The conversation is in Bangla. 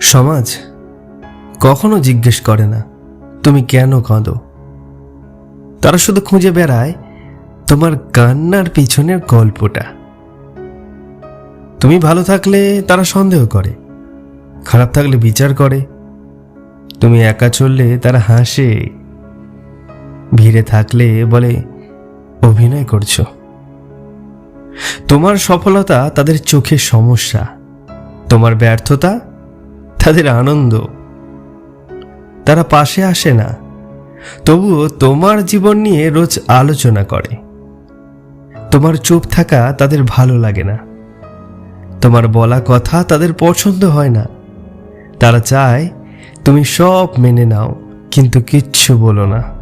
সমাজ কখনো জিজ্ঞেস করে না, তুমি কেন কাঁদো? তারা শুধু খুঁজে বেড়ায় তোমার কান্নার পিছনের গল্পটা। তুমি ভালো থাকলে তারা সন্দেহ করে, খারাপ থাকলে বিচার করে। তুমি একা চললে তারা হাসে, ভিড়ে থাকলে বলে, অভিনয় করছ। তোমার সফলতা তাদের চোখে সমস্যা, তোমার ব্যর্থতা তাদের আনন্দ। তারা পাশে আসে না। তবুও তোমার জীবন নিয়ে রোজ আলোচনা করে। তোমার চুপ থাকা তাদের ভালো লাগে না। তোমার বলা কথা তাদের পছন্দ হয় না। তারা চায়, তুমি সব মেনে নাও, কিন্তু কিচ্ছু বলো না।